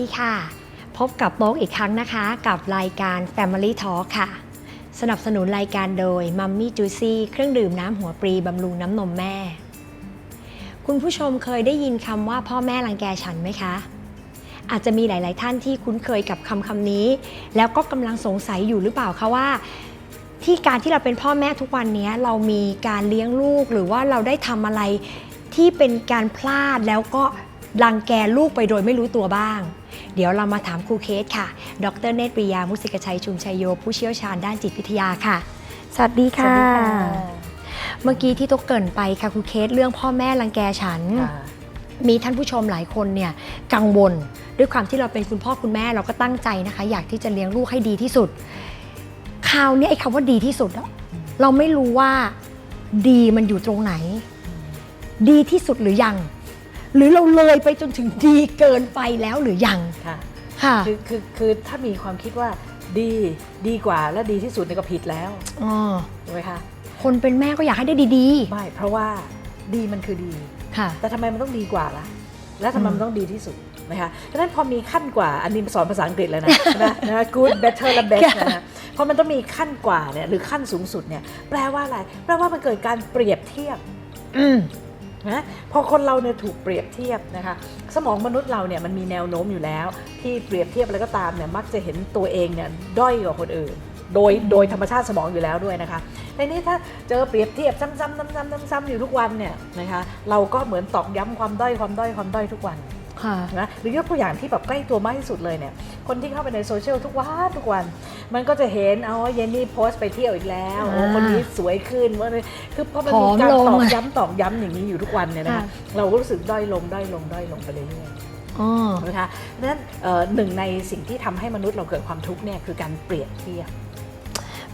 ดีค่ะ พบกับโป๊กอีกครั้งนะคะ กับรายการ Family Talk ค่ะ สนับสนุนรายการโดย Mummy Juicy เครื่องดื่มน้ำหัวปรีบำรุงน้ำนมแม่ คุณผู้ชมเคยได้ยินคำว่าพ่อแม่รังแกฉันไหมคะ อาจจะมีหลาย ๆ ท่านที่คุ้นเคยกับคำคำนี้ แล้วก็กำลังสงสัยอยู่หรือเปล่าคะว่าที่การที่เราเป็นพ่อแม่ทุกวันนี้เรามีการเลี้ยงลูกหรือว่าเราได้ทำอะไรที่เป็นการพลาดแล้วก็รังแกลูกไปโดยไม่รู้ตัวบ้าง เดี๋ยวเรามาถามครูเคสค่ะ ดรเนตรปริยา มุสิกชัยชุมชัยโย ผู้เชี่ยวชาญด้านจิตวิทยาค่ะ สวัสดีค่ะ เมื่อกี้ที่ตุ๊กเกรินไปค่ะครูเคสเรื่องพ่อแม่รังแกฉันค่ะมีท่านผู้ชมหลายคนเนี่ยกังวลด้วยความที่เราเป็นคุณพ่อคุณแม่เราก็ตั้งใจนะคะ อยากที่จะเลี้ยงลูกให้ดีที่สุด คราวนี้ไอ้คำว่าดีที่สุดอะเราไม่รู้ว่าดีมันอยู่ตรงไหน ดีที่สุดหรือยัง หรือเราเลยไปจนถึงดีเกินไปแล้วหรือยังค่ะค่ะคือคือคือถ้ามีความคิดว่าดีดีกว่าและดีที่สุดเนี่ยก็ผิดแล้วอ๋อถูกไหมคะคนเป็นแม่ก็อยากให้ได้ดีไม่เพราะว่าดีมันคือดีๆค่ะ แต่ทำไมมันต้องดีกว่าล่ะ แล้วทำไมมันต้องดีที่สุดนะคะดังนั้นพอมีขั้นกว่าอันนี้สอนภาษาอังกฤษแล้วนะนะนะ good better และ best นะฮะเพราะมันต้องมีขั้นกว่าเนี่ยหรือขั้นสูงสุดเนี่ยแปลว่าอะไรแปลว่ามันเกิดการเปรียบเทียบอืม นะพอคนเราเนี่ยถูกเปรียบเทียบนะคะสมองมนุษย์เราเนี่ยมันมีแนวโน้มอยู่แล้ว ที่เปรียบเทียบอะไรก็ตามเนี่ยมักจะเห็นตัวเองเนี่ยด้อยกว่าคนอื่น โดยโดยธรรมชาติสมองอยู่แล้วด้วยนะคะในนี้ถ้าเจอเปรียบเทียบซ้ำๆซ้ำๆซ้ำๆอยู่ทุกวันเนี่ยนะคะเราก็เหมือนตอกย้ำความด้อยความด้อยความด้อยทุกวันค่ะ นะหรือยกตัวอย่างที่แบบใกล้ตัวมากที่สุดเลยเนี่ยคนที่เข้าไปในโซเชียลทุกวันทุกวัน มันก็จะเห็นเอาเยนนี่โพสต์ไปเที่ยวอีกแล้วโอ้อ่าคนนี้สวยขึ้นว่าเลยคือพอมันผมีอมการลงตอกอะย้ำตอกย้ำอย่างนี้อยู่ทุกวันเนี่ยนะคะค่ะเราก็รู้สึกด้อยลงด้อยลงด้อยลงไปเรื่อยอ๋อๆนะคะดังนั้นเอ่อหนึ่งในสิ่งที่ทำให้มนุษย์เราเกิดความทุกข์เนี่ยคือการเปรียบเทียบพ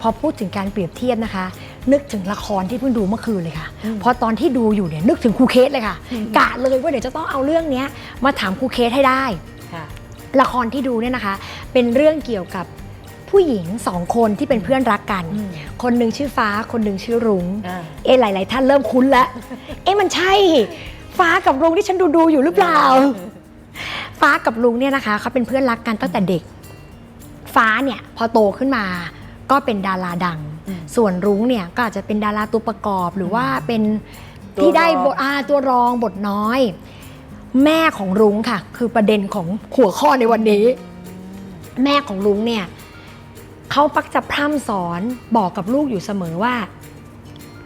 อพูดถึงการเปรียบเทียบนะคะ นึกถึงละครที่เพิ่งดูเมื่อคืนเลยค่ะอืมพอตอนที่ดูอยู่เนี่ยนึกถึงครูเคสเลยค่ะอืมกะเลยว่าเดี๋ยวจะต้องเอาเรื่องเนี้ยมาถามครูเคสให้ได้ค่ะละครที่ดูเนี่ยนะคะ เป็นเรื่องเกี่ยวกับผู้หญิงสองคนที่เป็นเพื่อนรักกันอืมคนหนึ่งชื่อฟ้าคนหนึ่งชื่อรุง้งอ่าเอะหลาย ๆ ท่านเริ่มคุ้นแล้ว เอ๊ะมันใช่ ฟ้ากับรุ้งที่ฉันดูดูๆอยู่หรือเปล่า ฟ้ากับลุงเนี่ยนะคะเขาเป็นเพื่อนรักกันตั้งแต่เด็ก ฟ้าเนี่ยพอโตขึ้นมา ก็เป็นดาราดังอืมส่วนรุ้งเนี่ยก็อาจจะเป็นดาราตัวประกอบหรือว่าเป็นตัวที่ได้รองบทอาตัวรองบทน้อย แม่ของรุ้งค่ะ คือประเด็นของหัวข้อในวันนี้ แม่ของลุงเนี่ยเขาปักจะพร่ำสอนบอกกับลูกอยู่เสมอว่า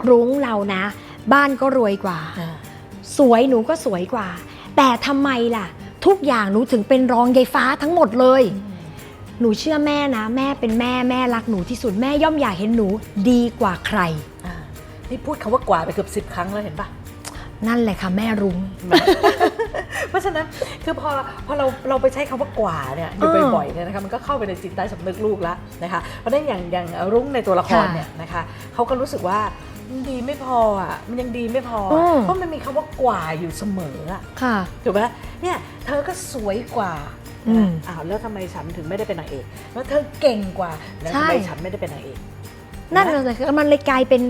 รุ้งเรานะ บ้านก็รวยกว่าอ่า สวยหนูก็สวยกว่า แต่ทำไมล่ะ ทุกอย่างหนูถึงเป็นรองยายฟ้าทั้งหมดเลย หนูเชื่อแม่นะ แม่เป็นแม่แม่รักหนูที่สุดแม่ย่อมอยากเห็นหนูดีกว่าใคร อ่านี่พูดคำว่ากว่าไปเกือบสิบครั้งแล้วเห็นปะ นั่นแหละค่ะแม่รุ้ง เพราะฉะนั้นคือพอพอเราเราไปใช้คำว่ากว่าเนี่ยอยู่เออบ่อยๆเนี่ยนะคะมันก็เข้าไปในจิตใต้สำนึกลูกแล้วนะคะเพราะฉะนั้นอย่างอย่างรุ้งในตัวละครค่ะเนี่ยนะคะเขาก็รู้สึกว่ามันดีไม่พออะมันยังดีไม่พออือะมเพราะมันมีคำว่ากว่าอยู่เสมออะค่ะ ถูกไหมเนี่ยเธอก็สวยกว่า อืม อ้าวแล้วทำไมฉันถึงไม่ได้เป็นนางเอกแล้วเธอเก่งกว่า แล้วทำไมใช่ ฉันไม่ได้เป็นนางเอก นั่นเลยคือมันเลยกลายเป็น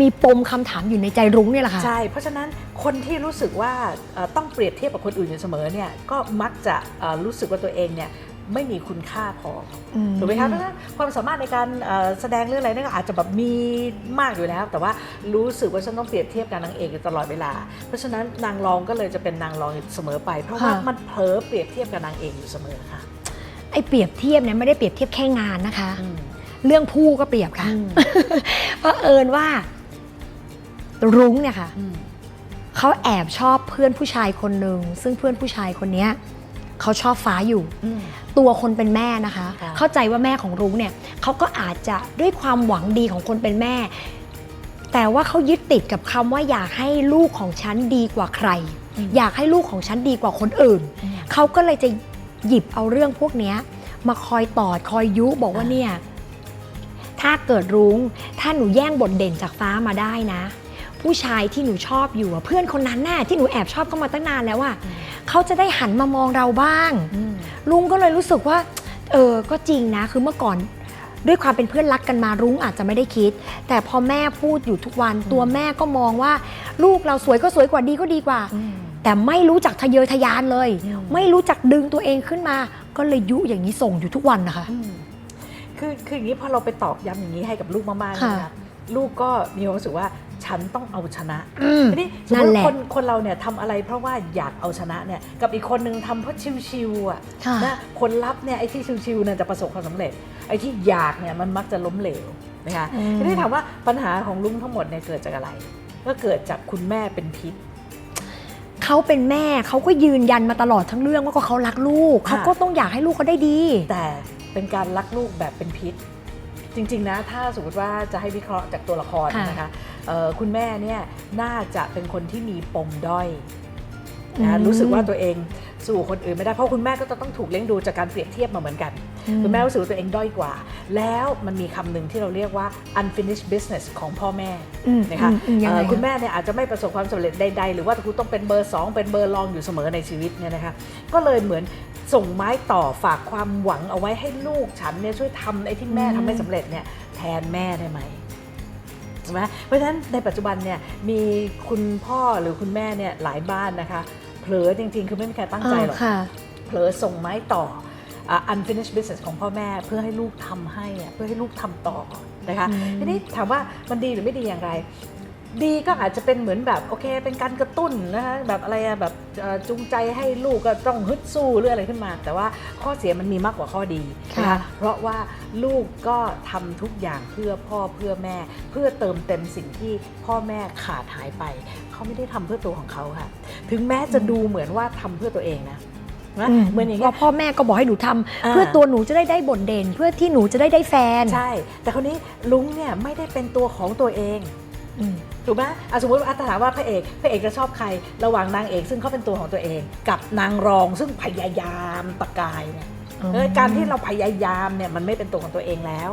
มีปมคำถามอยู่ในใจรุ้งเนี่ยแหละค่ะ ใช่ เพราะฉะนั้นคนที่รู้สึกว่าเอ่อต้องเปรียบเทียบกับคนอื่นอยู่เสมอเนี่ยก็มักจะเอ่อรู้สึกว่าตัวเองเนี่ย ไม่มีคุณค่าพออืมถูกไหมคะเพราะฉะนั้นความสามารถในการเอ่อแสดงเรื่องอะไรนั่นก็อาจจะแบบมีมากอยู่แล้ว แต่ว่ารู้สึกว่าฉันต้องเปรียบเทียบกับนางเอกอยู่ตลอดเวลา เพราะฉะนั้นนางรองก็เลยจะเป็นนางรองอยู่เสมอไป เพราะว่าค่ะมันเผลอเปรียบเทียบกับนางเอกอยู่เสมอค่ะไอ้เปรียบเทียบเนี่ยไม่ได้เปรียบเทียบแค่งานนะคะอืมเรื่องผู้ก็เปรียบค่ะอืมเพราะเอิญว่า รุ้งเนี่ยค่ะอืมเขาแอบชอบเพื่อนผู้ชายคนหนึ่งซึ่งเพื่อนผู้ชายคนเนี้ยเขาชอบฟ้าอยู่อืม ตัวคนเป็นแม่นะคะ ค่ะเข้าใจว่าแม่ของรุ้งเนี่ยเขาก็อาจจะด้วยความหวังดีของคนเป็นแม่ แต่ว่าเขายึดติดกับคำว่าอยากให้ลูกของฉันดีกว่าใครอยากให้ลูกของฉันดีกว่าคนอื่นอืมเขาก็เลยจะหยิบเอาเรื่องพวกเนี้ย มาคอยตอดคอยยุบอกว่าอ่า เนี่ย ถ้าเกิดรุ้ง ถ้าหนูแย่งบทเด่นจากฟ้ามาได้นะ ผู้ชายที่หนูชอบอยู่อะเพื่อนคนนั้นน่ะที่หนูแอบชอบเขามาตั้งนานแล้วอะ เขาจะได้หันมามองเราบ้างอืมลุงก็เลยรู้สึกว่า เออ ก็จริงนะ คือเมื่อก่อนด้วยความเป็นเพื่อนรักกันมารุ้งอาจจะไม่ได้คิด แต่พอแม่พูดอยู่ทุกวันตัวแม่ก็มองว่า ลูกเราสวยก็สวยกว่าดีก็ดีกว่าอืมแต่ไม่รู้จักทะเยอทะยานเลยอืมไม่รู้จักดึงตัวเองขึ้นมา ก็เลยยุอย่างนี้ส่งอยู่ทุกวันนะคะอืมคือคืออย่างนี้พอเราไปตอกย้ำอย่างนี้ให้กับลูกมากๆค่ะนะคะลูกก็มีความรู้สึกว่า ฉันต้องเอาชนะอืมทีนี้สมนั่มนติแหละคนคนเราเนี่ยทำอะไรเพราะว่าอยากเอาชนะเนี่ยกับอีกคนนึงทำเพราะชิวๆอะค่ะ นะคนรับเนี่ยไอ้ที่ชิวๆเนี่ยจะประสบความสำเร็จ ไอ้ที่อยากเนี่ยมันมักจะล้มเหลวนะคะอืมทีนี้ถามว่าปัญหาของลุงทั้งหมดเนี่ยเกิดจากอะไร ก็เกิดจากคุณแม่เป็นพิษ เขาเป็นแม่เขาก็ยืนยันมาตลอดทั้งเรื่องว่าก็เขารักลูกค่ะเขาก็ต้องอยากให้ลูกเขาได้ดี แต่เป็นการรักลูกแบบเป็นพิษ จริงๆนะถ้าสมมติว่าจะให้วิเคราะห์จากตัวละครค่ะนะคะเอ่อคุณแม่เนี่ยน่าจะเป็นคนที่มีปมด้อยนะรู้สึกว่าตัวเองสู่คนอื่นไม่ได้เพราะคุณแม่ก็จะต้องถูกเลี้ยงดูจากการเปรียบเทียบมาเหมือนกัน คุณแม่รู้สึกว่าตัวเองด้อยกว่า แล้วมันมีคำหนึ่งที่เราเรียกว่า unfinished business ของพ่อแม่อืมนะคะอืมอืมยังไงเอ่อคะคุณแม่เนี่ยอาจจะไม่ประสบความสำเร็จใดๆ หรือว่าคุณต้องเป็นเบอร์ 2 เป็นเบอร์รองอยู่เสมอในชีวิตเนี่ยนะคะก็เลยเหมือน ส่งไม้ต่อฝากความหวังเอาไว้ให้ลูกฉันเนี่ยช่วยทำไอ้ที่แม่ทำไม่สำเร็จเนี่ยแทนแม่ได้ไหมใช่ไหมเพราะฉะนั้นในปัจจุบันเนี่ยมีคุณพ่อหรือคุณแม่เนี่ยหลายบ้านนะคะเผลอจริงๆ คือไม่มีใครตั้งใจหรอกอ่าค่ะเผลอส่งไม้ต่ออะ unfinished business ของพ่อแม่เพื่อให้ลูกทำให้อะเพื่อให้ลูกทำต่อนะคะอืมทีนี้ถามว่ามันดีหรือไม่ดีอย่างไร ดีก็อาจจะเป็นเหมือนแบบโอเค เป็นการกระตุ้นนะคะแบบอะไรอะแบบเอ่อจูงใจให้ลูกก็ต้องฮึดสู้หรืออะไรขึ้นมา แต่ว่าข้อเสียมันมีมากกว่าข้อดีนะค่ะคะเพราะว่าลูกก็ทำทุกอย่างเพื่อพ่อเพื่อแม่ เพื่อเติมเต็มสิ่งที่พ่อแม่ขาดหายไป เขาไม่ได้ทำเพื่อตัวของเขาค่ะ ถึงแม้จะดูเหมือนว่าทำเพื่อตัวเองนะนะอืมเหมือนอย่างเงี้ว่ายพ่อแม่ก็บอกให้หนูทำอ่าเพื่อตัวหนูจะได้ได้บทเด่น เพื่อที่หนูจะได้ได้แฟน ใช่ แต่คนนี้ลุงเนี่ยไม่ได้เป็นตัวของตัวเองอืม ถูกไหมอะสมมติว่าอะถ้าถามว่าพระเอกพระเอกจะชอบใคร ระหว่างนางเอกซึ่งเขาเป็นตัวของตัวเอง กับนางรองซึ่งพยายามตะกายเนี่ยเออการที่เราพยายามเนี่ยมันไม่เป็นตัวของตัวเองแล้ว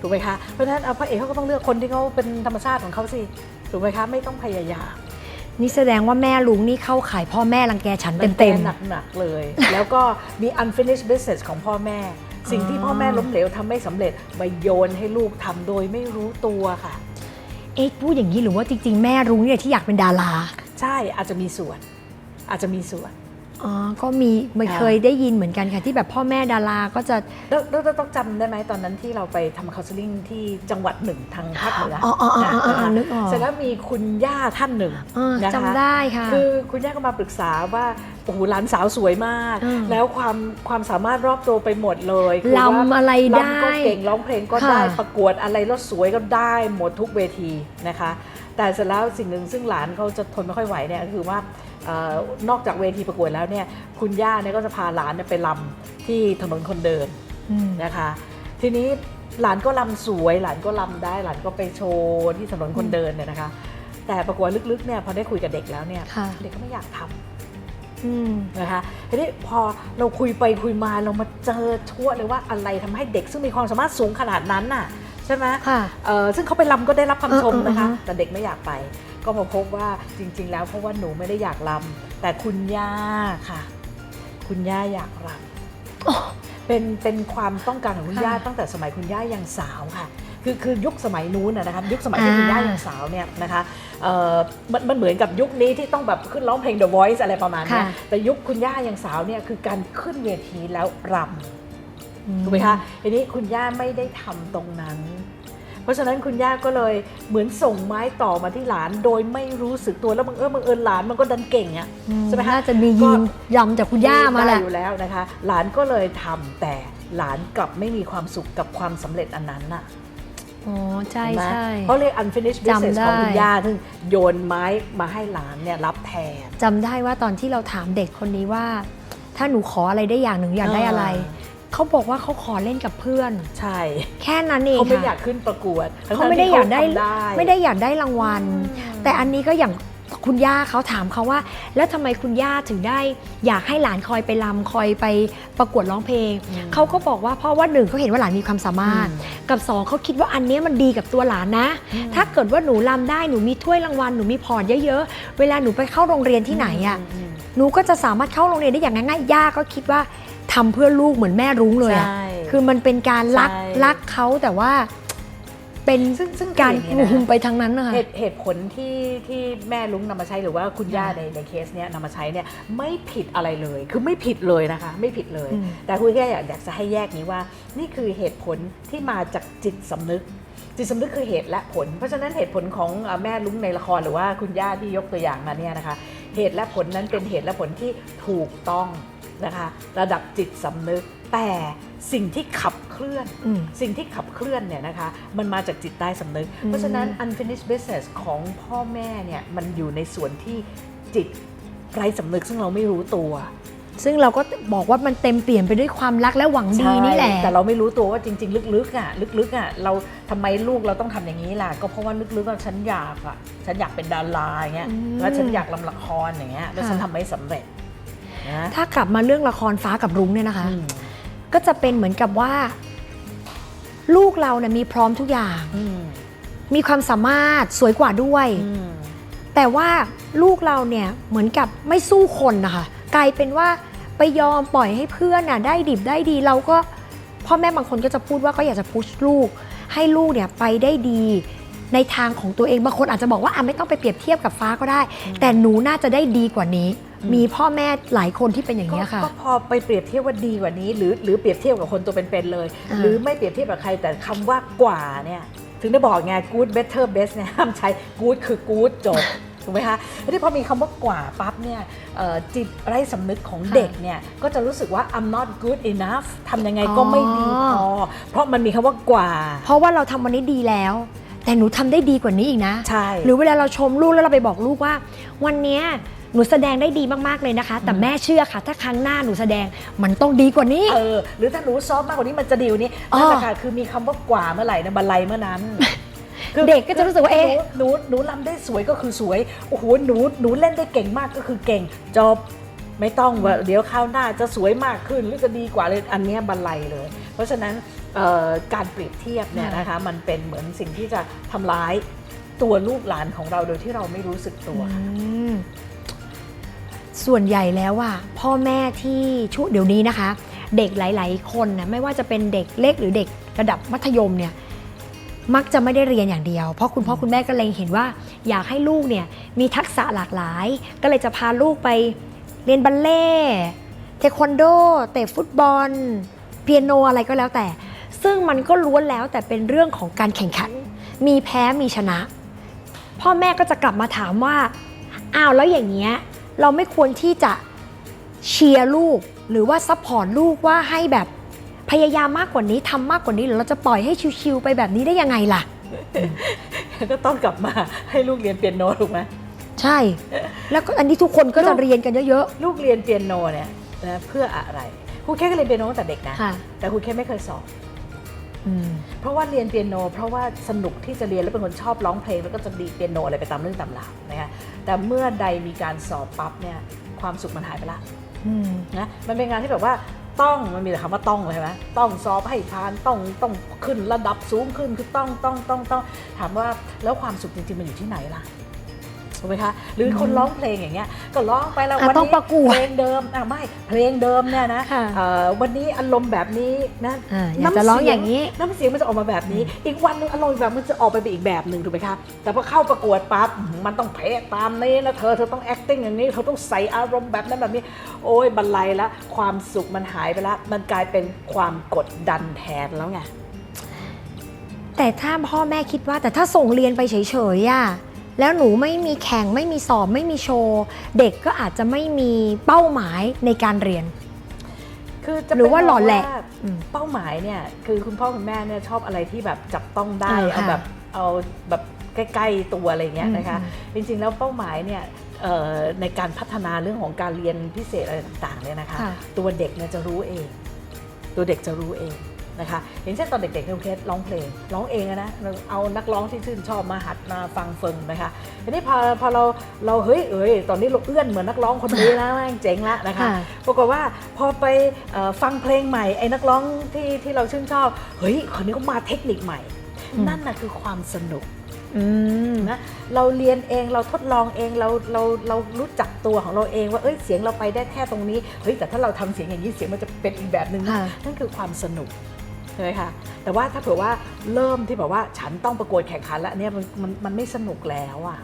ถูกไหมคะเพราะฉะนั้นเอาพระเอกเขาก็ต้องเลือกคนที่เขาเป็นธรรมชาติของเขาสิถูกไหมคะไม่ต้องพยายามนี่แสดงว่าแม่ลุงนี่เข้าขายพ่อแม่รังแกฉันเต็มหนักๆเลย แล้วก็มี unfinished business ของพ่อแม่ สิ่งที่พ่อแม่ล้มเหลวทำไม่สำเร็จมาโยนให้ลูกทำโดยไม่รู้ตัวค่ะๆ เอ๊ะพูดอย่างนี้หรือว่าจริง ๆ แม่รู้เนี่ยที่อยากเป็นดารา ใช่อาจจะมีส่วน อาจจะมีส่วน อ๋อก็มีไม่ค่ะเคยได้ยินเหมือนกันค่ะที่แบบพ่อแม่ดาราก็จะแล้วแล้วแล้วต้องจำได้ไหมตอนนั้นที่เราไปทำ counseling ที่จังหวัดหนึ่งทางภาคเหนืออ๋ออ๋ออ๋ออ๋ออ๋อนะคะนึกออกเสร็จแล้วมีคุณย่าท่านหนึ่งเออนะคะจำได้ค่ะ คือคุณย่าก็มาปรึกษาว่าโอ้โหหลานสาวสวยมากอืมแล้วความความสามารถรอบตัวไปหมดเลยคือว่าลำอะไรได้ลำก็เก่งร้องเพลงก็ค่ะได้ประกวดอะไรแล้วสวยก็ได้หมดทุกเวทีนะคะ แต่เสร็จแล้วสิ่งหนึ่งซึ่งหลานเขาจะทนไม่ค่อยไหวเนี่ยก็คือว่าเอ่อ นอกจากเวทีประกวดแล้วเนี่ยคุณย่าเนี่ยก็จะพาหลานเนี่ยไปลำที่ถนนคนเดินอืมนะคะ ทีนี้หลานก็ลำสวย หลานก็ลำได้หลานก็ไปโชว์ที่ถนนคนเดินเนี่ยนะคะ แต่ปรากฏว่าลึกๆเนี่ยพอได้คุยกับเด็กแล้วเนี่ยค่ะเด็กก็ไม่อยากทำอืมนะคะทีนี้พอเราคุยไปคุยมาเรามาเจอทั่วเลยว่าอะไรทำให้เด็กซึ่งมีความสามารถสูงขนาดนั้นน่ะใช่ไหมค่ะเอ่อซึ่งเขาไปลำก็ได้รับคำชมเออเออนะคะเออแต่เด็กไม่อยากไป ก็มาพบว่าจริง ๆ แล้วเพราะว่าหนูไม่ได้อยากลำแต่คุณย่าค่ะ คุณย่าอยากลำเป็นเป็นความต้องการของคุณย่าตั้งแต่สมัยคุณย่ายังสาวค่ะคือคือยุคสมัยนู้นนะนะคะยุคสมัยที่คุณย่ายังสาวเนี่ยนะคะเอ่อมันมันเหมือนกับยุคนี้ที่ต้องแบบขึ้นร้องเพลง The Voice อะไรประมาณเนี้ยค่ะแต่ยุคคุณย่ายังสาวเนี่ยคือการขึ้นเวทีแล้วรำถูกไหมคะทีนี้คุณย่าไม่ได้ทำตรงนั้น เพราะฉะนั้นคุณย่าก็เลยเหมือนส่งไม้ต่อมาที่หลาน โดยไม่รู้สึกตัวแล้วบังเอิญบังเอิญหลานมันก็ดันเก่งอะอืมใช่ไหมคะน่าจะมียีนยำจากคุณย่ามาแหละได้อยู่แล้วนะคะ หลานก็เลยทำแต่หลานกลับไม่มีความสุขกับความสำเร็จอันนั้นน่ะอ๋อใช่เห็นไหมใช่เขาเรียก unfinished business จำได้ของคุณย่าซึ่งโยนไม้มาให้หลานเนี่ยรับแทนจำได้ว่าตอนที่เราถามเด็กคนนี้ว่า ถ้าหนูขออะไรได้อย่างหนึ่งอยากได้อะไร เขาบอกว่าเขาขอเล่นกับเพื่อน ใช่แค่นั้นเองเขาไม่ค่ะอยากขึ้นประกวดทั้งๆเขาไม่ได้อยากได้ที่เขทำไม่ได้อยากได้รางวัลอืมแต่อันนี้ก็อย่างคุณย่าเขาถามเขาว่า แล้วทำไมคุณย่าถึงได้ อยากให้หลานคอยไปรำคอยไปประกวดร้องเพลงอืมเขาก็บอกว่าเพราะว่าหนึ่งเขาเห็นว่าหลานมีความสามารถอืมกับสองเขาคิดว่าอันเนี้ยมันดีกับตัวหลานนะอืมถ้าเกิดว่าหนูรำได้หนูมีถ้วยรางวัลหนูมีพอร์ตเยอะๆเวลาหนูไปเข้าโรงเรียนที่ไหนอะมหนูก็จะสามารถเข้าโรงเรียนได้อย่างง่ายๆย่าก็คิดว่า ทำเพื่อลูกเหมือนแม่รุ้งเลยอะใช่คือมันเป็นการรักใช่รักเขาแต่ว่า เป็นซึ่งซึ่งการคืออย่างนี้นะงมไปทางนั้นนะคะเหตุเหตุผลที่ที่แม่ลุงนำมาใช้หรือว่าคุณย่าในในเคสเนี้ยนำมาใช้เนี่ยไม่ผิดอะไรเลย คือไม่ผิดเลยนะคะ ไม่ผิดเลยอืมแต่คุณแค่อยากอยากจะให้แยกนี้ว่า นี่คือเหตุผลที่มาจากจิตสำนึกจิตสำนึกคือเหตุและผล เพราะฉะนั้นเหตุผลของเอ่อแม่ลุงในละครหรือว่าคุณย่าที่ยกตัวอย่างมาเนี่ยนะคะ เหตุและผลนั้นเป็นเหตุและผลที่ถูกต้อง นะคะ ระดับจิตสำนึก แต่สิ่งที่ขับเคลื่อนอืมสิ่งที่ขับเคลื่อนเนี่ยนะคะ มันมาจากจิตใต้สำนึกอืมเพราะฉะนั้น unfinished business ของพ่อแม่เนี่ยมันอยู่ในส่วนที่จิตไร้สำนึกซึ่งเราไม่รู้ตัว ซึ่งเราก็บอกว่ามันเต็มเปลี่ยนไปด้วยความรักและหวังดีนี่แหละใช่แต่เราไม่รู้ตัวว่าจริง ๆ ลึกๆอะลึกๆอะเราทำไมลูกเราต้องทำอย่างนี้ล่ะ ก็เพราะว่าลึกๆอะฉันอยากอะฉันอยากเป็นดาราอย่างเงี้ยอืมแล้วฉันอยากลำละครอย่างเงี้ยแล้วค่ะฉันทำไม่สำเร็จ นะถ้ากลับมาเรื่องละครฟ้ากับรุ้งเนี่ยนะคะอืมก็จะเป็นเหมือนกับว่า ลูกเราเนี่ยมีพร้อมทุกอย่างอืมมีความสามารถสวยกว่าด้วยอืมแต่ว่าลูกเราเนี่ยเหมือนกับไม่สู้คนนะคะกลายเป็นว่าไปยอมปล่อยให้เพื่อนน่ะได้ดิบได้ดีเราก็พ่อแม่บางคนก็จะพูดว่าก็อยากจะพุชลูก ให้ลูกเนี่ยไปได้ดีในทางของตัวเองบางคนอาจจะบอกว่าอะไม่ต้องไปเปรียบเทียบกับฟ้าก็ได้ แต่หนูน่าจะได้ดีกว่านี้อื มมีพ่อแม่หลายคนที่เป็นอย่างก็นี้ยค่ะ ก็พอไปเปรียบเทียบว่าดีกว่านี้ หรือหรือเปรียบเทียบกับคนตัวเป็นๆเลย อ่า หรือไม่เปรียบเทียบกับใครแต่คำว่ากว่าเนี่ยถึงได้บอกไง good better best เนี่ยห้ามใช้ good คือ good จบ ถูกไหมคะทีนี้พอมีคำว่ากว่าปั๊บเนี่ยเอ่อจิตไร้สำนึกของเด็กเนี่ยก็จะรู้สึกว่า I'm not good enough ทำยังไงก็ไม่ดีพอเพราะมันมีคำว่ากว่า เพราะว่าเราทำวันนี้ดีแล้ว แต่หนูทำได้ดีกว่านี้อีกนะ ใช่ หรือเวลาเราชมลูกแล้วเราไปบอกลูกว่า วันเนี้ย หนูแสดงได้ดีมากๆเลยนะคะ แต่แม่เชื่อค่ะ ถ้าครั้งหน้าหนูแสดงมันต้องดีกว่านี้ เออหรือถ้าหนูซอฟต์มากกว่านี้มันจะดีกว่านี้อ๋อนั่นแหละค่ะคือมีคำว่ากว่าเมื่อไหร่นะบันไลเมื่อนั้นเด็กก็จะรู้สึกว่าเอ๊ะ หนูหนูหนูลำได้สวยก็คือสวยโอ้โหหนูหนูเล่นได้เก่งมากก็คือเก่งจบไม่ต้องว่าเดี๋ยวคราวหน้าจะสวยมากขึ้นหรือจะดีกว่าเลยอันเนี้ยบันไลเลย เพราะฉะนั้นเอ่อการเปรียบเทียบเนี่ยนะคะมันเป็นเหมือนสิ่งที่จะทำร้ายตัวลูกหลานของเราโดยที่เราไม่รู้สึกตัว อืม ส่วนใหญ่แล้วอะพ่อแม่ที่ช่วงเดี๋ยวนี้นะคะ เด็กหลาย ๆ คนนะไม่ว่าจะเป็นเด็กเล็กหรือเด็กระดับมัธยมเนี่ยมักจะไม่ได้เรียนอย่างเดียว เพราะคุณพ่อคุณแม่ก็เลยเห็นว่า อยากให้ลูกเนี่ยมีทักษะหลากหลาย ก็เลยจะพาลูกไปเรียนบัลเล่เทควันโด เตะฟุตบอล เปียโนอะไรก็แล้วแต่ ซึ่งมันก็ล้วนแล้วแต่เป็นเรื่องของการแข่งขัน มีแพ้มีชนะ พ่อแม่ก็จะกลับมาถามว่าอ้าวแล้วอย่างเงี้ย เราไม่ควรที่จะเชียร์ลูก หรือว่าซัพพอร์ตลูกว่าให้แบบพยายามมากกว่านี้ทำมากกว่านี้หรือเราจะปล่อยให้ชิวๆไปแบบนี้ได้ยังไงล่ะ ก็ต้องกลับมาให้ลูกเรียนเปียโนถูกไหมใช่ แล้วก็อันนี้ทุกคนก็จะเรียนกันเยอะลูกเรียนเปียโนเนี่ยนะเพื่ออะไรครูแค่ก็เรียนเปียโนตั้งแต่เด็กนะๆค่ะแต่ครูแค่ไม่เคยสอนอืมเพราะว่าเรียนเปียโน เพราะว่าสนุกที่จะเรียนแล้วเป็นคนชอบร้องเพลงแล้วก็จะดีดเปียโนอะไรไปตามเรื่องตำราวนะคะ แต่เมื่อใดมีการสอบปั๊บเนี่ยความสุขมันหายไปละอืมนะมันเป็นงานที่แบบว่าต้องมันมีแต่คำว่าต้องเลยใช่ไหมต้องสอบให้ผ่านต้องต้องขึ้นระดับสูงขึ้นคือต้องต้องต้องต้องถามว่าแล้วความสุขจริงๆมันอยู่ที่ไหนล่ะ ถูกไหมคะ หรือคนร้องเพลงอย่างเงี้ยก็ร้องไปแล้วอะวันต้องนี้ประกวดเพลงเดิมอะไม่เพลงเดิมเนี่ยนะค่ะเอ่อวันนี้อารมณ์แบบนี้นะอ่าอยากจะร้องอย่างนี้น้ำเสียงมันจะออกมาแบบนี้ อีกวันหนึงอารมณ์แบบมันจะออกไปเป็นอีกแบบหนึ่งถูกไหมคะแต่พอเข้าประกวดปั๊บมันต้องเพลตามนี้นะเธอเธอต้อง acting อย่างนี้เธอต้องใส่อารมณ์แบบนั้นแบบนี้ โอ้ยบันไลแล้วความสุขมันหายไปแล้วมันกลายเป็นความกดดันแทนแล้วไงแต่ถ้าพ่อแม่คิดว่าแต่ถ้าส่งเรียนไปเฉยๆอะ แล้วหนูไม่มีแข่งไม่มีสอบไม่มีโชว์ เด็กก็อาจจะไม่มีเป้าหมายในการเรียน คือจะหรือว่าหล่อแหละเป็ว่าอืมเป้าหมายเนี่ยคือคุณพ่อคุณแม่เนี่ยชอบอะไรที่แบบจับต้องได้อ่าเอาค่ะแบบเอาแบบใกล้ๆตัวอะไรเงี้ยนะคะอืมจริงๆแล้วเป้าหมายเนี่ยเอ่อในการพัฒนาเรื่องของการเรียนพิเศษอะไรต่างๆเนี่ยนะคะค่ะตัวเด็กเนี่ยจะรู้เอง ตัวเด็กจะรู้เอง นะคะอย่างเช่นตอนเด็กๆเนี่ยคุณเคสร้องเพลงร้องเองอะนะเราเอานักร้องที่ชื่นชอบมาหัดมาฟังเฟิงนะคะทีนี้พอพอเราเราเฮ้ยเอ้ยตอนนี้เราเอื้อนเหมือนนักร้องคนนี้แล้วแม่งเจ๋งละนะคะค่ะปรากฏว่าพอไปเอ่อฟังเพลงใหม่ไอ้นักร้องที่ที่เราชื่นชอบเฮ้ยคนนี้ก็มาเทคนิคใหม่อืมนั่นน่ะคือความสนุกอืมนะเราเรียนเองเราทดลองเองเราเราเรารู้จักตัวของเราเองว่าเอ้ยเสียงเราไปได้แค่ตรงนี้เฮ้ยแต่ถ้าเราทำเสียงอย่างนี้เสียงมันจะเป็นอีกแบบหนึ่งนะค่ะนั่นคือความสนุก ใช่ไหมคะแต่ว่าถ้าเผื่อว่าเริ่มที่แบบว่าฉันต้องประกวดแข่งขันแล้วเนี่ยมันมันมันไม่สนุกแล้วอะ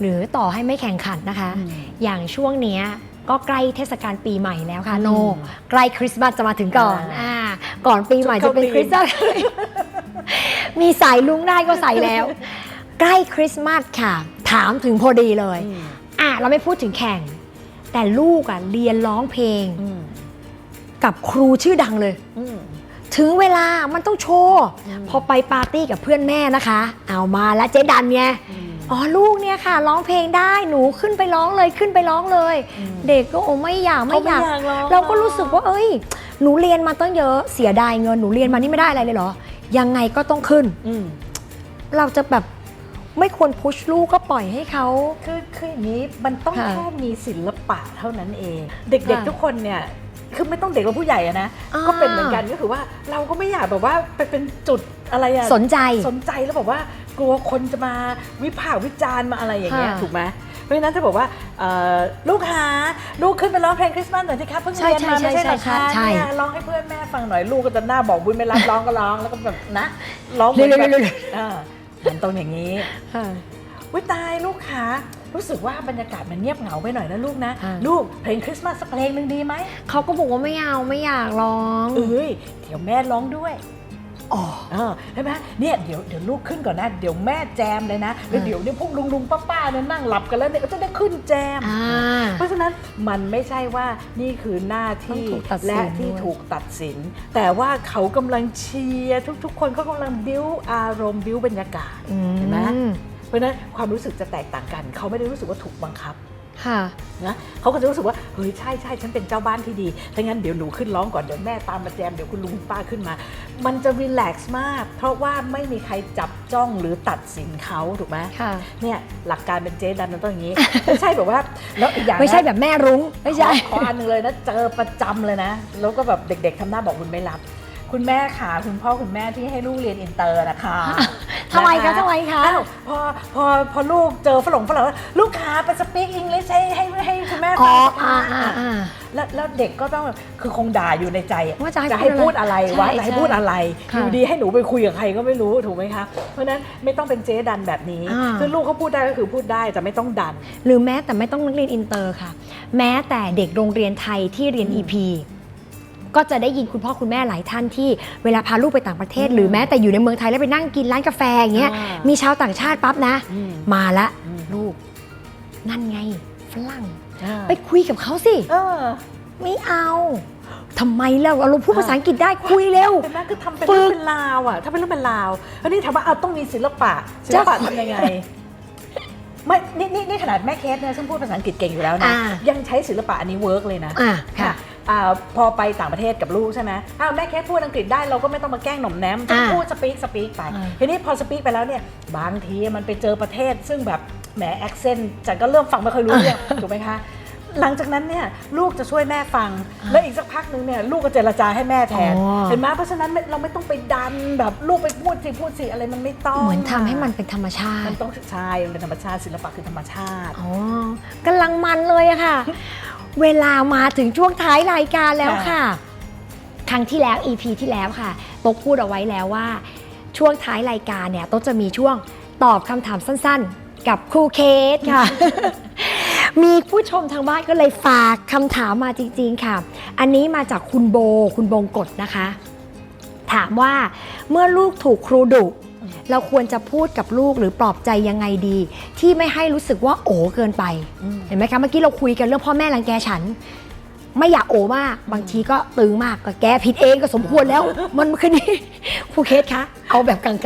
หรือต่อให้ไม่แข่งขันนะคะ อืมอย่างช่วงเนี้ยก็ใกล้เทศกาลปีใหม่แล้วค่ะโน อืมใกล้คริสต์มาสจะมาถึงก่อนอ่าอ่าก่อนปีใหม่ชุจะดเป็นเข้าธีม คริสต์มาส มีสายลุงได้ก็ใส่แล้ว ใกล้คริสต์มาสค่ะ ถามถึงพอดีเลยอืมอะเราไม่พูดถึงแข่ง แต่ลูกอะเรียนร้องเพลงอืมกับครูชื่อดังเลย อืม ถึงเวลามันต้องโชว์อืมพอไปปาร์ตี้กับเพื่อนแม่นะคะ เอามาแล้วเจ๊ดันไงอืมอ๋อลูกเนี่ยค่ะ ร้องเพลงได้หนูขึ้นไปร้องเลยขึ้นไปร้องเลยอืมเด็กก็โอ้ไม่อยากไม่อยากเขาไม่อยากร้องเราก็รู้สึกว่า เอ้ย หนูเรียนมาตั้งเยอะเสียดายเงินหนูเรียนมานี่ไม่ได้อะไรเลยเหรอ ยังไงก็ต้องขึ้นอืมเราจะแบบไม่ควรพุชลูกก็ปล่อยให้เขาคือคืออย่างนี้มันต้องค่ะแค่มีศิลปะเท่านั้นเอง เด็กค่ะๆทุกคนเนี่ย คือไม่ต้องเด็กหรือผู้ใหญ่อะนะ อ่า ก็เป็นเหมือนกันก็คือว่าเราก็ไม่อยากแบบว่าไปเป็นจุดอะไรอะสนใจ สนใจแล้วแบบว่ากลัวคนจะมาวิพากษ์วิจารณ์มาอะไรอย่างเงี้ยค่ะถูกไหมเพราะฉะนั้นถ้าบอกว่าเอ่อลูกหาลูกขึ้นไปร้องเพลงคริสต์มาสหน่อยสิครับเพิ่งใช่เรียนมาใช่ไม่ใช่เหรอใช่คะใช่เนี่ยร้องให้เพื่อนแม่ฟังหน่อยลูกก็จะหน้าบอกบุญไม่รับร้องก็ร้องแล้วก็แบบนะร้องเหมือนแบบเร็วๆเออมันต้องอย่างนี้ค่ะวิตายลูกคะ รู้สึกว่าบรรยากาศมันเงียบเหงาไปหน่อยนะลูกนะ อ่า ลูกเพลงคริสต์มาสสักเพลงหนึ่งดีไหมเขาก็บอกว่าไม่เอาไม่อยากร้อง เอ้ยเดี๋ยวแม่ร้องด้วยอ๋อเออใช่ไหมเนี่ยเดี๋ยวเดี๋ยวลูกขึ้นก่อนนะ เดี๋ยวแม่แจมเลยนะแล้วอ่าเดี๋ยวเนี่ยพวกลุงลุงป้าป้าเนี่ยนั่งหลับกันแล้วเนี่ยก็จะได้ขึ้นแจม อ่า เพราะฉะนั้นมันไม่ใช่ว่านี่คือหน้าที่ต้องถูกตัดสินและที่ด้วย ถูกตัดสิน แต่ว่าเขากำลังเชียร์ทุกๆ คนเขากำลังบิ้วอารมณ์บิ้วบรรยากาศ เห็นไหม อืม เพราะฉะนั้นความรู้สึกจะแตกต่างกัน เขาไม่ได้รู้สึกว่าถูกบังคับค่ะนะเขาก็จะรู้สึกว่าเฮ้ยใช่ใช่ฉันเป็นเจ้าบ้านที่ดีถ้างั้นเดี๋ยวหนูขึ้นร้องก่อนเดี๋ยวแม่ตามมาแจมเดี๋ยวคุณลุงคุณป้าขึ้นมา มันจะรีแลกซ์มาก เพราะว่าไม่มีใครจับจ้องหรือตัดสินเขาถูกไหมค่ะเนี่ยหลักการเป็นเจ๊ดันมันต้องอย่างนี้ไม่ใช่แบบว่าแล้วอีกอย่างนะไม่ใช่แบบแม่รุ้งไม่ใช่ขอขออันหนึงเลยนะเจอประจำเลยนะ แล้วก็แบบเด็ก ๆทำหน้าบอกคุณไม่รับ คุณแม่ขาคุณพ่อคุณแม่ที่ให้ลูกเรียนอินเตอร์นะคะทำไมคะนทำไมคะอ้าวพอพอพอลูกเจอฝรั่งฝรั่งว่าลูกค้าไปสปีกอังกฤษให้ให้ให้คุณแม่อ๋ฟัองอ่าอ่าอ่าแล้วแล้วเด็กก็ต้องคือคงด่าอยู่ในใจอะว่าจะให้จะให้พูพูดดอะอะไรไรใช่วะจะให้ใช่พูดอะไรค่ะอยู่ดีให้หนูไปคุยกับใครก็ไม่รู้ถูกไหมคะ เพราะฉะนั้นไม่ต้องเป็นเจ๊ดันแบบนี้อ่าคือลูกเขาพูดได้ก็คือพูดได้แต่ไม่ต้องดัน หรือแม้แต่ไม่ต้องนักเรียนอินเตอร์ค่ะ แม้แต่เด็กโรงเรียนไทยที่เรียนอืม EP ก็จะได้ยินคุณพ่อคุณแม่หลายท่านที่เวลาพาลูกไปต่างประเทศอืมหรือแม้แต่อยู่ในเมืองไทยแล้วไปนั่งกินร้านกาแฟอย่างเงี้ยอ่ามีมีชาวต่างชาติปั๊บนะอืมมาละอืมลูก นั่นไงฝรั่งอ่าไปคุยกับเขาสิเออไม่เอาทำไมเราเราพูดภาษาอังกฤษได้คุยเร็วแต่แม่คือทำเป็นฝึเรื่องกเป็นราวอะถ้าเป็นเรื่องเป็นราวอันนี้ถามว่าเอาต้องมีศิลปะศิลปะจะทำยังไงไม่นี่นี่นี่ขนาดแม่เคสเนี่ยซึ่งพูดภาษาอังกฤษเก่งอยู่แล้วนะอ่ายังใช้ศิลปะอันนี้เวิร์กเลยนะอ่าค่ะ อ่าพอไปต่างประเทศกับลูกใช่ไหมอ้าวแม่แค่พูดอังกฤษได้เราก็ไม่ต้องมาแกล้งหน่อมแนมจะอ่าพูดสปีกสปีกไปอ่าทีนี้พอสปีกไปแล้วเนี่ยบางทีมันไปเจอประเทศ ซึ่งแบบแหมแอคเซนต์จันก็เริ่มฟังไม่ค่อยรู้เรื่องถูกไหมคะหลังจากนั้นเนี่ยลูกจะช่วยแม่ฟัง แล้วอีกสักพักหนึ่งเนี่ยลูกก็เจรจาให้แม่แทนอ๋อเห็นไหมเพราะฉะนั้นไม่เราไม่ต้องไปดันแบบลูกไปพูดสิพูดสิอะไรมันไม่ต้องเหมือนทำให้มันเป็นธรรมชามัตินต้องใช่มันเป็นธรรมชาติศิลปะคือธรรมชาติอ๋อกำลังมันเลยอะค่ะ เวลามาถึงช่วงท้ายรายการแล้วค่ะ ครั้งที่แล้ว EP ที่แล้วค่ะโต๊กพูดเอาไว้แล้วว่า ช่วงท้ายรายการเนี่ยโต๊กจะมีช่วงตอบคำถามสั้นๆ กับครูเคสค่ะ มีผู้ชมทางบ้านก็เลยฝากคำถามมาจริง ๆค่ะ อันนี้มาจากคุณโบคุณบงกฎนะคะ ถามว่าเมื่อลูกถูกครูดุอืม เราควรจะพูดกับลูกหรือปลอบใจยังไงดี ที่ไม่ให้รู้สึกว่าโอ๋เกินไปอืมเห็นไหมคะเมื่อกี้เราคุยกันเรื่องพ่อแม่รังแกฉัน ไม่อยากโอมาก บางทีก็ตึงมากก็แกผิดเองก็สมควรแล้ว มันคือนี่ครูเคสคะเอาแบบกลาง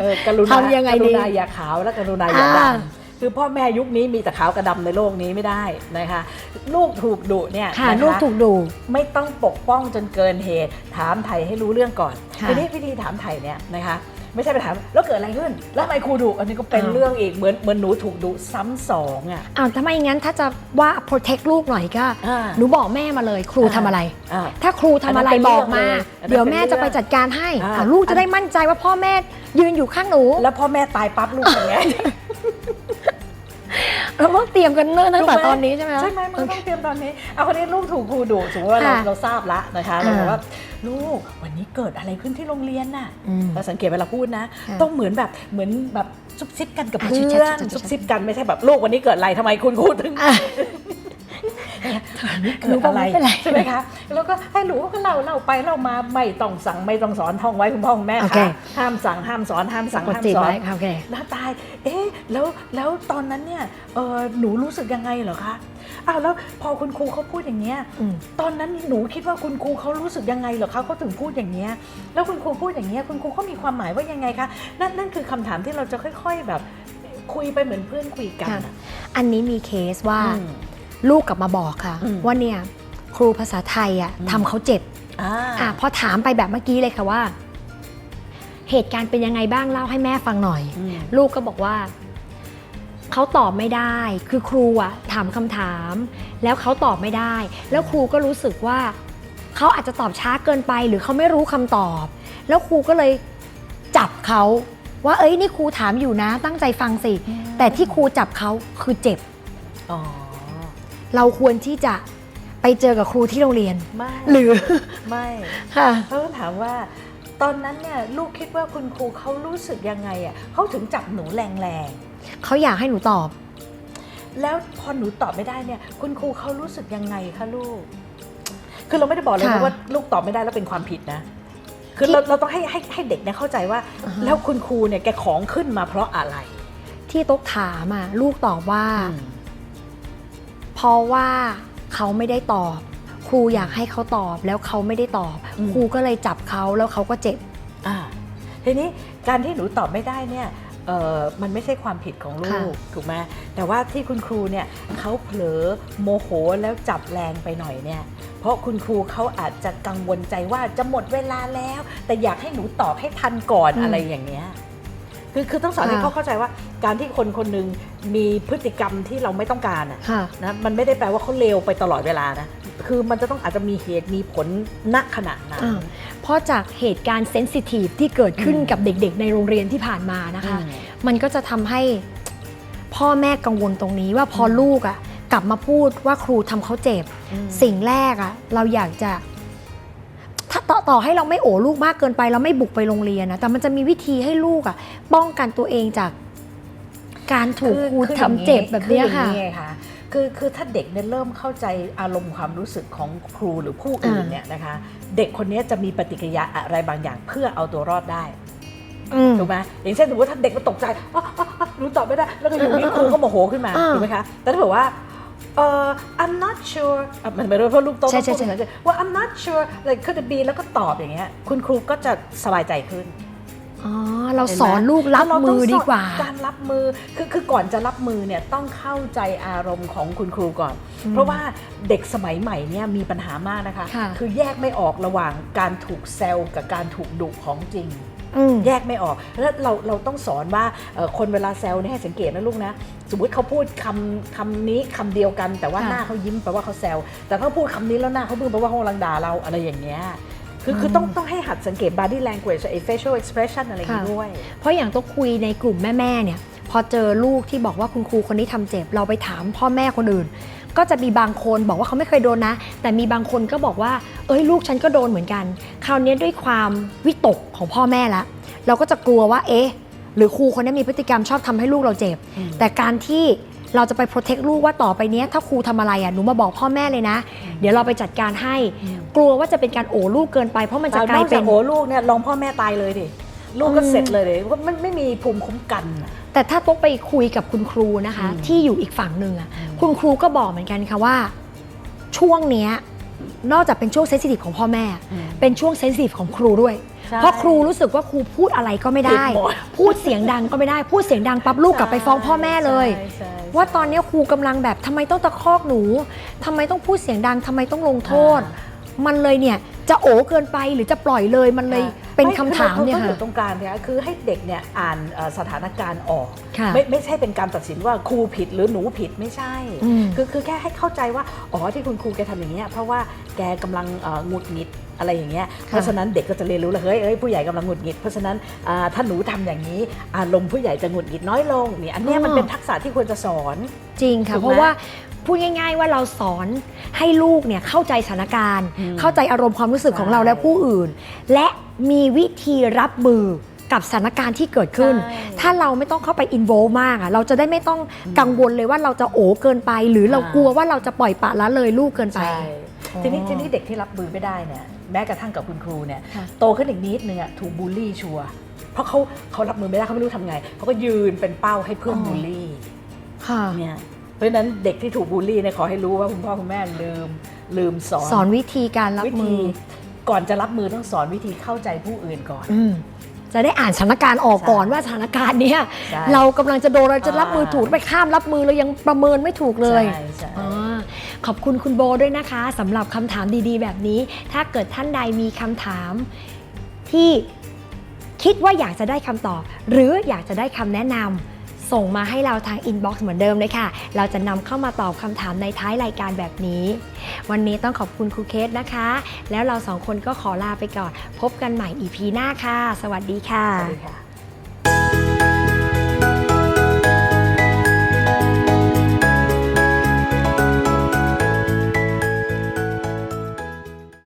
เออกรุณาทำยังไงดีกรุณาอย่าขาวและกรุณาอย่าอ่าดำคือพ่อแม่ยุคนี้มีแต่ขาวกับดำในโลกนี้ไม่ได้นะคะ ลูกถูกดุเนี่ยๆค่ะนะคะลูกถูกดูไม่ต้องปกป้องจนเกินเหตุ ถามไถ่ให้รู้เรื่องก่อนค่ะทีนี้วิธีถามไถ่เนี่ยนะคะ ไม่ใช่ไปถามแล้วเกิดอะไรขึ้น แล้วทำไมครูดุอันนี้ก็เป็นอ้าวเรื่องอีกเหมือนเหมือนหนูถูกดุซ้ำสองอะอ้าวถ้าไม่งั้นถ้าจะว่า protect ลูกหน่อยก็ อ่า หนูบอกแม่มาเลยครูอ่าทำอะไร อ่า ถ้าครูทำอะไรอันนั้นเป็นบอกมา เรื่องเลยอันนั้นเดี๋ยวแม่จะไปจัดการให้อ่า อะลูกจะได้มั่นใจว่าพ่อแม่ยืนอยู่ข้างหนู แล้วพ่อแม่ตายปั๊บลูกอย่างเงี้ย เราต้องเตรียมกันเนิ่นตั้งแต่ถูกไหมตอนนี้ใช่ไหมคะใช่ไหมมันต้องเตรียมตอนนี้เอาคนนี้ลูกถูกครูดุสมมติว่าเราค่ะเราทราบละนะคะเราบอกอ่าว่าลูกวันนี้เกิดอะไรขึ้นที่โรงเรียนน่ะอืมเราสังเกตเวลาพูดนะค่ะต้องเหมือนแบบเหมือนแบบซุบซิบกันกับอะเพื่ชุบอชันบชุบชับซุบซิบกันไม่ใช่แบบลูกวันนี้เกิดอะไรทำไมคุณครูถึง อะเกิดอะไรไม่เป็นไรใช่ไหมคะแล้วก็ให้หนูก็เล่าเล่าไปเล่ามาไม่ต้องสั่งไม่ต้องสอนท่องไว้คุณพ่อคุณแม่โอเคค่ะห้ามสั่งห้ามสอนห้ามสั่งกดห้ามจีบสอนไว้ค่ะโอเคหน้าตายเอ๊ะแล้วแล้วตอนนั้นเนี่ยเออหนูรู้สึกยังไงเหรอคะอ้าวแล้วพอคุณครูเขาพูดอย่างเงี้ยอืมตอนนั้นหนูคิดว่าคุณครูเขารู้สึกยังไงเหรอคะเขาถึงพูดอย่างเงี้ยแล้วคุณครูพูดอย่างเงี้ยคุณครูเขามีความหมายว่ายังไงคะนั่นนั่นคือคำถามที่เราจะค่อย ๆแบบคุยไปเหมือนเพื่อนคุยกันค่ะอะอันนี้มีเคสว่าอืม ลูกกลับมาบอกค่ะอืมว่าเนี่ยครูภาษาไทยอะอืมทำเขาเจ็บอ่าอะพอถามไปแบบเมื่อกี้เลยค่ะว่า เหตุการณ์เป็นยังไงบ้างเล่าให้แม่ฟังหน่อยอืมลูกก็บอกว่าเขาตอบไม่ได้ คือครูอะถามคำถาม แล้วเขาตอบไม่ได้ แล้วครูก็รู้สึกว่าเขาอาจจะตอบช้าเกินไป หรือเขาไม่รู้คำตอบ แล้วครูก็เลยจับเขาว่าเอ้ยนี่ครูถามอยู่นะ ตั้งใจฟังสิ แต่ที่ครูจับเขาคือเจ็บอ๋อ เราควรที่จะไปเจอกับครูที่โรงเรียน ไม่หรือไม่ค่ะเขาถามว่า ตอนนั้นเนี่ยลูกคิดว่าคุณครูเขารู้สึกยังไงอะเขาถึงจับหนูแรงๆเขาอยากให้หนูตอบแล้วพอหนูตอบไม่ได้เนี่ย คุณครูเขารู้สึกยังไงคะลูก คือเราไม่ได้บอกเลยนะค่ะว่าลูกตอบไม่ได้แล้วเป็นความผิดนะ คือเราเราต้องให้ให้ให้เด็กเนี่ยเข้าใจว่า อ่าฮะ แล้วคุณครูเนี่ยแกของขึ้นมาเพราะอะไร ที่ตุ๊กถามอะลูกตอบว่า เพราะว่าเขาไม่ได้ตอบ ครูอยากให้เขาตอบแล้วเขาไม่ได้ตอบ อืม ครูก็เลยจับเขาแล้วเขาก็เจ็บ อ่าทีนี้การที่หนูตอบไม่ได้เนี่ยเออมันไม่ใช่ความผิดของลูค่ะกถูกไหมแต่ว่าที่คุณครูเนี่ยเขาเผลอโมโหแล้วจับแรงไปหน่อยเนี่ย เพราะคุณครูเขาอาจจะกังวลใจว่าจะหมดเวลาแล้ว แต่อยากให้หนูตอบให้ทันก่อนอืม อะไรอย่างเงี้ย คือคือต้องสอนให้ค่ะเขาเข้าใจว่าการที่คนคนหนึ่งมีพฤติกรรมที่เราไม่ต้องการอะค่ะ นะมันไม่ได้แปลว่าเขาเลวไปตลอดเวลานะคือมันจะต้องอาจจะมีเหตุมีผลณขณะนั้น อ่าเพราะจากเหตุการณ์เซนซิทีฟที่เกิดขึ้นอืมกับเด็กๆ ในโรงเรียนที่ผ่านมานะคะ อืมมันก็จะทำให้พ่อแม่กังวลตรงนี้ว่าพอลูกอะกลับมาพูดว่าครูทำเขาเจ็บ อืม สิ่งแรกอะเราอยากจะ ถ้าต่อต่อให้เราไม่โอลูกมากเกินไป เราไม่บุกไปโรงเรียนนะแต่มันจะมีวิธีให้ลูกอะป้องกันตัวเองจาก การถูกครูอทำเจ็บแบบเนี้ยอค่ะอย่างนี้ไงคะคือคือถ้าเด็กเนี่ยเริ่มเข้าใจอารมณ์ความรู้สึกของครูหรือผู้อื่นอ่าเนี่ยนะคะ เด็กคนนี้จะมีปฏิกิริยาอะไรบางอย่างเพื่อเอาตัวรอดได้อืมถูกไหมอย่างเช่นสมมติว่าถ้าเด็กมันตกใจอ๋ออ๋ออ๋อรู้ตอบไม่ได้ แล้วก็อยู่นี่ครูก็โมโหขึ้นมาอ่าถูกไหมคะแต่ถ้าบอกว่า เอ่อ I'm not sure อะมันไม่รู้เพราะลูกโตใช่ต้องใช่พูดใช่ภาษาอังกฤษว่า I'm not sure like could it be แล้วก็ตอบอย่างเงี้ยคุณครูก็จะสบายใจขึ้น อ๋อ เราเห็นไหมสอนลูกรับเาต้มืงอสนดีกว่าการรับมือคือคือก่อนจะรับมือเนี่ยต้องเข้าใจอารมณ์ของคุณครูก่อนอืมเพราะว่าเด็กสมัยใหม่เนี่ยมีปัญหามากนะคะค่ะ อแยกไม่ออกระหว่างการถูกแซวกับการถูกดุของจริง อืม แยกไม่ออก แล้วเราเราต้องสอนว่าเอ่อคนเวลาแซวเนี่ยให้สังเกตนะลูกนะ สมมติเขาพูดคำคำนี้คำเดียวกัน แต่ว่าค่ะ หน้าเขายิ้มแปลว่าเขาแซวแต่ถ้าพูดคำนี้แล้วหน้าเขาบึ้งแปลว่าเขากำลังด่าเราอะไรอย่างเงี้ยคือคือต้องต้องให้หัดสังเกต body language ไอ้ facial expression อะไรอย่างงี้ค่ะด้วย เพราะอย่างต้องคุยในกลุ่มแม่ ๆ เนี่ย พอเจอลูกที่บอกว่าคุณครูคนนี้ทำเจ็บ เราไปถามพ่อแม่คนอื่น ก็จะมีบางคนบอกว่าเขาไม่เคยโดนนะ แต่มีบางคนก็บอกว่า เอ้ยลูกฉันก็โดนเหมือนกัน คราวนี้ด้วยความวิตกของพ่อแม่ละ เราก็จะกลัวว่าเอ๊ะ หรือครูคนนี้มีพฤติกรรมชอบทำให้ลูกเราเจ็บอืมแต่การที่เราจะไปโปรเทคลูกว่าต่อไปเนี้ยถ้าครูทำอะไรอะหนูมาบอกพ่อแม่เลยนะ เดี๋ยวเราไปจัดการให้ กลัวว่าจะเป็นการโอลูกเกินไปเพราะมันจะกลายนอกเป็จากนโอ้ลูกเนี่ยลองพ่อแม่ตายเลยดิลูกก็อืมเสร็จเลยดิเพราะมันไม่มีภูมิคุ้มกันอะ แต่ถ้าต้องไปคุยกับคุณครูนะคะอืมที่อยู่อีกฝั่งหนึ่งอะอืมคุณครูก็บอกเหมือนกันค่ะว่า ช่วงเนี้ยนอกจากเป็นช่วงเซนซิทีฟของพ่อแม่ เป็นช่วงเซนซิทีฟของครูด้วยใช่เพราะครูรู้สึกว่าครูพูดอะไรก็ไม่ได้ผิดหมดพูดเสียงดังก็ไม่ได้ พูดเสียงดังปั๊บลูกกลับไปฟ้องพ่อแม่เลยใช่ใช่ว่าตอนเนี้ยครูกำลังแบบทำไมต้องตะคอกหนูทำไมต้องพูดเสียงดังทำไมต้องลงโทษ มันเลยเนี่ยจะโอเกินไปหรือจะปล่อยเลยมันเลยค่ะเป็นคำถามไเนี่ยต้องอค่ะยู่ตรงกลางเนี่ยคือให้เด็กเนี่ยอ่านเอ่อสถานการณ์ออกค่ะไม่ไม่ใช่เป็นการตัดสินว่าครูผิดหรือหนูผิดไม่ใช่อืมคือคือแค่ให้เข้าใจว่าอ๋อที่คุณครูแกทำอย่างเงี้ยเพราะว่าแกกำลังเอ่อหงุดหงิดอะไรอย่างเงี้ย เพราะฉะนั้นเด็กก็จะเรียนรู้แล้วเฮ้ยเอ้ยผู้ใหญ่กำลังหงุดหงิด เพราะฉะนั้นอ่าถ้าหนูทำอย่างนี้อารมณ์ผู้ใหญ่จะหงุดหงิดน้อยลงเนี่ยอันเนี้ยมันอ๋อเป็นทักษะที่ควรจะสอนจริงค่ะถูกไหมเพราะว่า พูดง่าย ๆ ว่าเราสอนให้ลูกเนี่ยเข้าใจสถานการณ์อืมเข้าใจอารมณ์ความรู้สึกของใช่เราและผู้อื่น และมีวิธีรับมือกับสถานการณ์ที่เกิดขึ้นใช่ถ้าเราไม่ต้องเข้าไปอินโวมากอะเราจะได้ไม่ต้องอืมกังวลเลยว่าเราจะโอเกินไป หรือเราอ่ากลัวว่าเราจะปล่อยปละละเลยลูกเกินไป ใช่อ๋อทีนี้ทีนี้เด็กที่รับมือไม่ได้เนี่ยแม้กระทั่งกับคุณครูเนี่ยค่ะ โตขึ้นอีกนิดนึงอะถูกบูลลี่ชัวร์เพราะเขาเขารับมือไม่ได้เขาไม่รู้ทำไงเขาก็ยืนเป็นเป้าให้เพื่อนอ๋อบูลลี่ค่ะ เนี่ย เพราะฉะนั้นเด็กที่ถูกบูลลี่เนี่ยขอให้รู้ว่าคุณพ่อคุณแม่ลืมลืมสอน สอนวิธีการรับวิมืธีอก่อนจะรับมือต้องสอนวิธีเข้าใจผู้อื่นก่อน อืมจะได้อ่านสถานการณ์ออกใช่ก่อนว่าสถานการณ์เนี้ยใช่เรากำลังจะโดนเราจะรับมืออ่าถูกไปข้ามรับมือเรายังประเมินไม่ถูกเลย ใช่ใช่ อ่าขอบคุณคุณโบด้วยนะคะสำหรับคำถามดีๆ แบบนี้ ถ้าเกิดท่านใดมีคำถามที่คิดว่าอยากจะได้คำตอบ หรืออยากจะได้คำแนะนำ ส่งมาให้เราทางอินบ็อกซ์เหมือนเดิมเลยค่ะ เราจะนำเข้ามาตอบคำถามในท้ายรายการแบบนี้ วันนี้ต้องขอบคุณครูเคสนะคะ แล้วเราสองคนก็ขอลาไปก่อน พบกันใหม่ EP หน้าค่ะ สวัสดีค่ะสวัสดีค่ะ